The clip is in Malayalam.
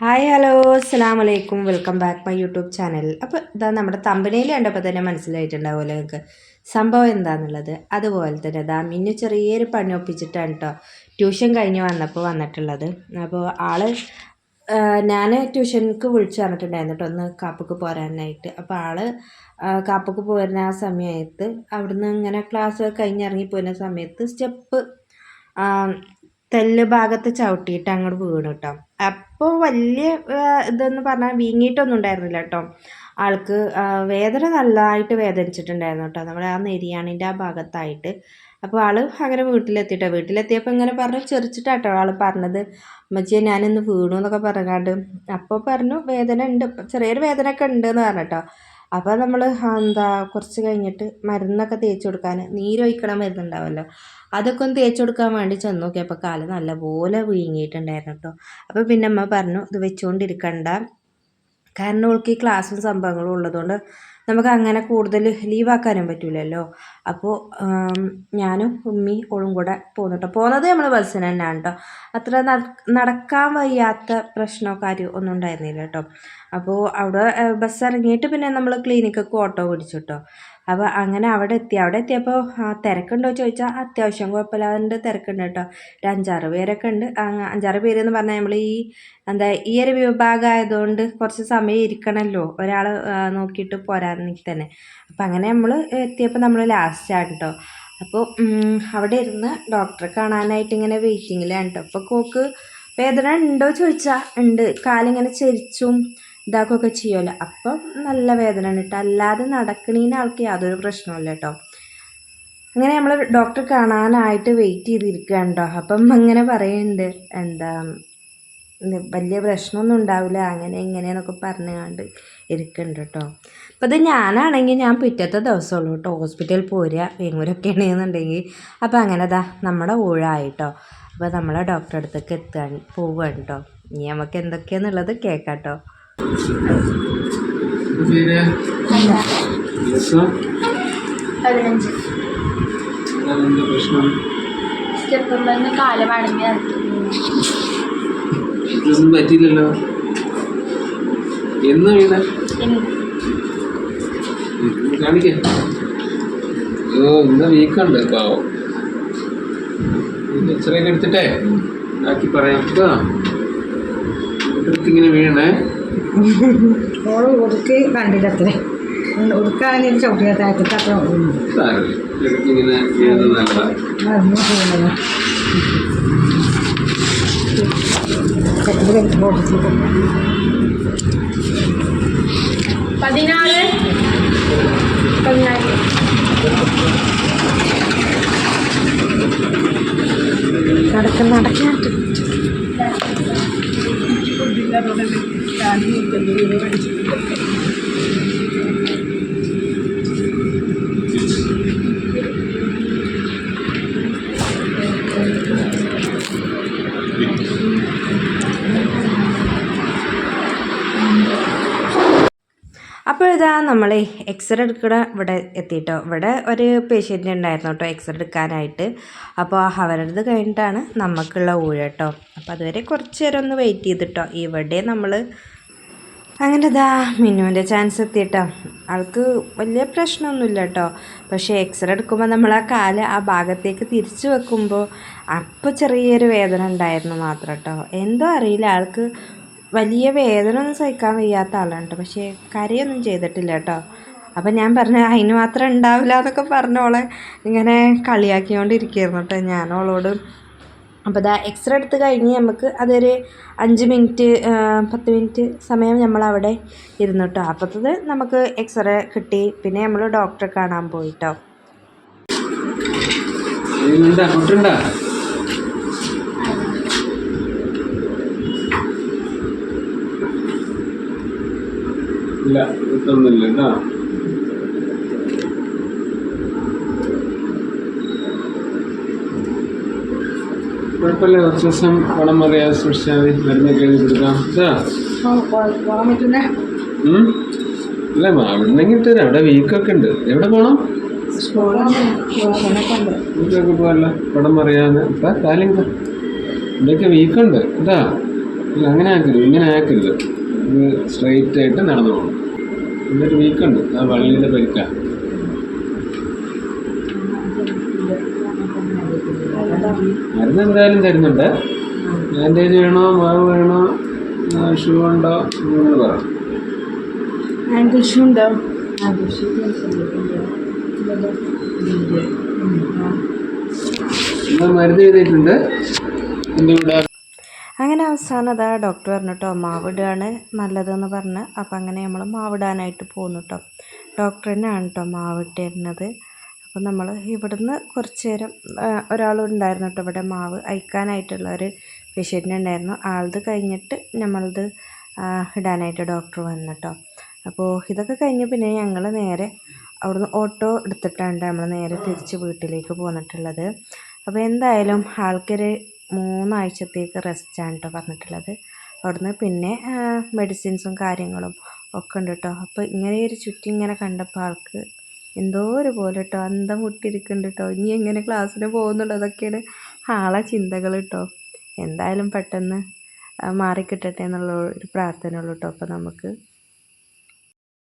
ഹായ് ഹലോ അസ്സാം വലൈക്കും welcome back my YouTube channel അപ്പോൾ ഇതാ നമ്മുടെ തമ്പനയിൽ കണ്ടപ്പോൾ തന്നെ മനസ്സിലായിട്ടുണ്ടാവുമല്ലോ നിങ്ങൾക്ക്. സംഭവം എന്താണെന്നുള്ളത് അതുപോലെ തന്നെ ഇതാ മിന്നു ചെറിയൊരു പണി ഒപ്പിച്ചിട്ടാണ് കേട്ടോ ട്യൂഷൻ കഴിഞ്ഞ് വന്നപ്പോൾ വന്നിട്ടുള്ളത്. അപ്പോൾ ആൾ ഞാൻ ട്യൂഷനിക്ക് വിളിച്ചു പറഞ്ഞിട്ടുണ്ടായിരുന്നു കേട്ടോ ഒന്ന് കാപ്പക്ക് പോരാനായിട്ട്. അപ്പോൾ ആൾ ആ, കാപ്പക്ക് പോരുന്ന ആ സമയത്ത് അവിടുന്ന് ഇങ്ങനെ ക്ലാസ് കഴിഞ്ഞിറങ്ങി പോരുന്ന സമയത്ത് സ്റ്റെപ്പ് തെല്ല് ഭാഗത്ത് ചവിട്ടിയിട്ട് അങ്ങോട്ട് വീണ് കേട്ടോ അപ്പോൾ വലിയ ഇതെന്ന് പറഞ്ഞാൽ വീങ്ങിയിട്ടൊന്നും ഉണ്ടായിരുന്നില്ല കേട്ടോ ആൾക്ക് വേദന നല്ലതായിട്ട് വേദനിച്ചിട്ടുണ്ടായിരുന്നു കേട്ടോ നമ്മുടെ ആ നെരിയാണിന്റെ ആ ഭാഗത്തായിട്ട്. അപ്പോൾ ആൾ അങ്ങനെ വീട്ടിലെത്തിയിട്ടോ വീട്ടിലെത്തിയപ്പോൾ ഇങ്ങനെ പറഞ്ഞ് ചെറിച്ചിട്ടാട്ടോ ആൾ പറഞ്ഞത്. അമ്മച്ചിയെ ഞാനിന്ന് വീണു എന്നൊക്കെ പറഞ്ഞാണ്ട് അപ്പോൾ പറഞ്ഞു വേദന ഉണ്ട്. ചെറിയൊരു വേദനയൊക്കെ ഉണ്ട് എന്ന് പറഞ്ഞിട്ടോ അപ്പോൾ നമ്മൾ എന്താ കുറച്ച് കഴിഞ്ഞിട്ട് മരുന്നൊക്കെ തേച്ച് കൊടുക്കാൻ നീരൊഴിക്കണ മരുന്നുണ്ടാവുമല്ലോ അതൊക്കെ ഒന്ന് തേച്ച് കൊടുക്കാൻ വേണ്ടി ചെന്ന് നോക്കിയപ്പോൾ കാൽ നല്ലപോലെ വീങ്ങിയിട്ടുണ്ടായിരുന്നു കേട്ടോ. അപ്പോൾ പിന്നെ അമ്മ പറഞ്ഞു ഇത് വെച്ചുകൊണ്ടിരിക്കണ്ട കാരണം അവൾക്ക് ഈ ക്ലാസ്സും സംഭവങ്ങളും ഉള്ളതുകൊണ്ട് നമുക്ക് അങ്ങനെ കൂടുതൽ ലീവാക്കാനും പറ്റില്ലല്ലോ അപ്പോൾ ഞാനും ഉമ്മി ഓളും കൂടെ പോകുന്നുട്ടോ പോകുന്നത് നമ്മൾ ബസ്സിന് തന്നെയാണ് കേട്ടോ അത്ര നട- നടക്കാൻ വയ്യാത്ത പ്രശ്നമോ കാര്യമോ ഒന്നും ഉണ്ടായിരുന്നില്ല കേട്ടോ. അപ്പോൾ അവിടെ ബസ് ഇറങ്ങിയിട്ട് പിന്നെ നമ്മൾ ക്ലിനിക്കൊക്കെ ഓട്ടോ പിടിച്ചു കേട്ടോ അപ്പോൾ അങ്ങനെ അവിടെ എത്തി. അവിടെ എത്തിയപ്പോൾ തിരക്കുണ്ടോ ചോദിച്ചാൽ അത്യാവശ്യം കുഴപ്പമില്ലാണ്ട് തിരക്കുണ്ട് കേട്ടോ. ഒരു അഞ്ചാറ് പേരൊക്കെ ഉണ്ട്. അഞ്ചാറ് പേര് എന്ന് പറഞ്ഞാൽ നമ്മൾ ഈ എന്താ ഈ ഒരു വിഭാഗം ആയതുകൊണ്ട് കുറച്ച് സമയം ഇരിക്കണമല്ലോ ഒരാൾ നോക്കിയിട്ട് പോരാന്നെങ്കിൽ തന്നെ. അപ്പം അങ്ങനെ നമ്മൾ എത്തിയപ്പോൾ നമ്മൾ ലാസ്റ്റാണ് കേട്ടോ. അപ്പോൾ അവിടെ ഇരുന്ന് ഡോക്ടറെ കാണാനായിട്ട് ഇങ്ങനെ വെയിറ്റിങ്ങിലാണ് കേട്ടോ. അപ്പോൾ കോക്ക് വേദന ഉണ്ടോ ചോദിച്ചാൽ ഉണ്ട്. കാലിങ്ങനെ ചെരിച്ചും ഇതാക്കുകയൊക്കെ ചെയ്യുമല്ലോ അപ്പം നല്ല വേദന ഉണ്ട് കേട്ടോ അല്ലാതെ നടക്കണീന് ആൾക്ക് യാതൊരു പ്രശ്നമില്ല കേട്ടോ അങ്ങനെ നമ്മൾ ഡോക്ടർ കാണാനായിട്ട് വെയിറ്റ് ചെയ്തിരിക്കുകയാണ് കേട്ടോ അപ്പം അങ്ങനെ പറയുന്നുണ്ട് എന്താ വലിയ പ്രശ്നമൊന്നും ഉണ്ടാവില്ല അങ്ങനെ ഇങ്ങനെയെന്നൊക്കെ പറഞ്ഞുകൊണ്ട് ഇരിക്കുന്നുണ്ട് കേട്ടോ അപ്പോൾ ഇത് ഞാനാണെങ്കിൽ ഞാൻ പിറ്റത്തെ ദിവസമുള്ളൂ കേട്ടോ ഹോസ്പിറ്റലിൽ പോരുക വേങ്ങൂരൊക്കെ ആണെന്നുണ്ടെങ്കിൽ അപ്പോൾ അങ്ങനെ ദാ നമ്മുടെ ഊഴായിട്ടോ അപ്പോൾ നമ്മളെ ഡോക്ടറെ അടുത്തേക്ക് എത്തുക പോവുകയാണ് കേട്ടോ ഇനി നമുക്ക് എന്തൊക്കെയാണെന്നുള്ളത് കേൾക്കാം കേട്ടോ പേര്? പ്രശ്നം? സ്റ്റെപ്പുമ്പോൾ കാൽ മടങ്ങി ഇതൊന്നും പറ്റിയില്ലല്ലോ. എന്ന് വീണ? കാണിക്ക. അയ്യോ ഇന്ന് വീക്കുണ്ട് പാവം. എക്സ്റേ എടുത്തിട്ടേ? ബാക്കി പറയാം. കേട്ടോ? ഇങ്ങനെ വീണേ. ഓൾ ഉടുക്ക് കണ്ടില്ലത്രേ ഉടുക്കാണെങ്കിൽ ചവിട്ടിയ താഴത്തേക്ക് അത്ര ഇങ്ങനെ വീഴുന്നത് നല്ലതാണ് മരുന്ന് ചെയ്യുന്നത് അപ്പോൾ ഇതാ നമ്മൾ എക്സ്റേ എടുക്കണ ഇവിടെ എത്തിയിട്ടോ ഇവിടെ ഒരു പേഷ്യന്റ് ഉണ്ടായിരുന്നു കേട്ടോ എക്സ്റേ എടുക്കാനായിട്ട്. അപ്പോൾ അവരത് കഴിഞ്ഞിട്ടാണ് നമുക്കുള്ള ഊഴ കേട്ടോ. അപ്പോൾ അതുവരെ കുറച്ച് നേരം ഒന്ന് വെയിറ്റ് ചെയ്തിട്ടോ. ഇവിടെ നമ്മൾ അങ്ങനെ ദാ മിന്നുവിന്റെ ചാൻസ് എത്തിയിട്ടോ. ആൾക്ക് വലിയ പ്രശ്നമൊന്നുമില്ല കേട്ടോ പക്ഷേ എക്സ്റേ എടുക്കുമ്പോൾ നമ്മൾ ആ കാൽ ആ ഭാഗത്തേക്ക് തിരിച്ചു വെക്കുമ്പോൾ അപ്പോൾ ചെറിയൊരു വേദന ഉണ്ടായിരുന്നു മാത്രം കേട്ടോ എന്തോ അറിയില്ല ആൾക്ക് വലിയ വേദന ഒന്നും സഹിക്കാൻ വയ്യാത്ത ആളാണ് കേട്ടോ പക്ഷേ കരയൊന്നും ചെയ്തിട്ടില്ല കേട്ടോ അപ്പം ഞാൻ പറഞ്ഞു അതിന് മാത്രം ഉണ്ടാവില്ല എന്നൊക്കെ പറഞ്ഞോളെ ഇങ്ങനെ കളിയാക്കിക്കൊണ്ടിരിക്കുകയായിരുന്നു കേട്ടോ ഞാനോളോട് അപ്പോൾ ഇതാ എക്സ്റേ എടുത്ത് കഴിഞ്ഞ് നമുക്ക് അതൊരു അഞ്ച് മിനിറ്റ് പത്ത് മിനിറ്റ് സമയം നമ്മളവിടെ ഇരുന്നു കേട്ടോ അപ്പോഴത്തത് നമുക്ക് എക്സ്റേ കിട്ടി. പിന്നെ നമ്മൾ ഡോക്ടറെ കാണാൻ വീണുണ്ടാ മുട്ടുണ്ടാ ഇല്ല ഇതൊന്നുമില്ല കേട്ടോ കുഴപ്പമില്ല. കുറച്ച് ദിവസം പണം അറിയാതെ സൂക്ഷിച്ചാൽ മതി. മരുന്നൊക്കെ എഴുതി കൊടുക്കാം. പോകാൻ? അല്ല അവിടുന്നെങ്കിൽ തരാം. അവിടെ വീക്കൊക്കെ ഉണ്ട്. എവിടെ പോകണം വീക്കൊക്കെ പോകല്ല പടം അറിയാതെ ഇപ്പം കാലിങ്ക ഇവിടെയൊക്കെ വീക്കുണ്ട്. എന്താ ഇല്ല അങ്ങനെ ആക്കരുത്. ഇങ്ങനെ ആക്കരുത്. ഇത് സ്ട്രെയിറ്റ് ആയിട്ട് നടന്നു പോകണം എന്നിട്ട് വീക്കുണ്ട്. ആ വള്ളിയുടെ പരിക്ക. മരുന്ന് എന്തായാലും തരുന്നുണ്ട്. ബാൻഡേജ് വേണോ മാവ് വേണോ ഷൂ ഉണ്ടോ എന്ന് പറ ആങ്കിൾ ഷൂ ഉണ്ടോ എന്നാ മരുന്ന് എഴുതിയിട്ടുണ്ട്. എന്റെ കൂടെ അങ്ങനെ അവസാനം അതാ ഡോക്ടർ പറഞ്ഞു കേട്ടോ മാവിടുകയാണ് നല്ലതെന്ന് പറഞ്ഞ്. അപ്പം അങ്ങനെ നമ്മൾ മാവിടാനായിട്ട് പോകുന്നു കേട്ടോ ഡോക്ടർ തന്നെയാണ് കേട്ടോ മാവിട്ട് തരുന്നത് അപ്പം നമ്മൾ ഇവിടുന്ന് കുറച്ച് നേരം ഒരാളുണ്ടായിരുന്നു കേട്ടോ ഇവിടെ മാവ് അയക്കാനായിട്ടുള്ള ഒരു പേഷ്യന്റ് ഉണ്ടായിരുന്നു. ആളത് കഴിഞ്ഞിട്ട് നമ്മളത് ഇടാനായിട്ട് ഡോക്ടർ വന്നു കേട്ടോ. അപ്പോൾ ഇതൊക്കെ കഴിഞ്ഞ് പിന്നെ ഞങ്ങൾ നേരെ അവിടുന്ന് ഓട്ടോ എടുത്തിട്ടാണ് നമ്മൾ നേരെ തിരിച്ച് വീട്ടിലേക്ക് പോന്നിട്ടുള്ളത്. അപ്പോൾ എന്തായാലും ആൾക്കൊരു മൂന്നാഴ്ചത്തേക്ക് റെസ്റ്റാണ് കേട്ടോ പറഞ്ഞിട്ടുള്ളത്. അവിടുന്ന് പിന്നെ മെഡിസിൻസും കാര്യങ്ങളും ഒക്കെ ഉണ്ട് കേട്ടോ. അപ്പോൾ ഇങ്ങനെ ഒരു ചുറ്റി ഇങ്ങനെ കണ്ടപ്പോൾ ആൾക്ക് എന്തോ ഒരു പോലെ കേട്ടോ അന്തം മുട്ടിരിക്കുന്നുണ്ട് കേട്ടോ ഇനി എങ്ങനെ ക്ലാസ്സിന് പോകുന്നുള്ളൂ? അതൊക്കെയാണ് ആളെ ചിന്തകൾ കേട്ടോ എന്തായാലും പെട്ടെന്ന് മാറിക്കിട്ടട്ടെ എന്നുള്ള ഒരു പ്രാർത്ഥന ഉള്ളൂ കേട്ടോ അപ്പോൾ നമുക്ക്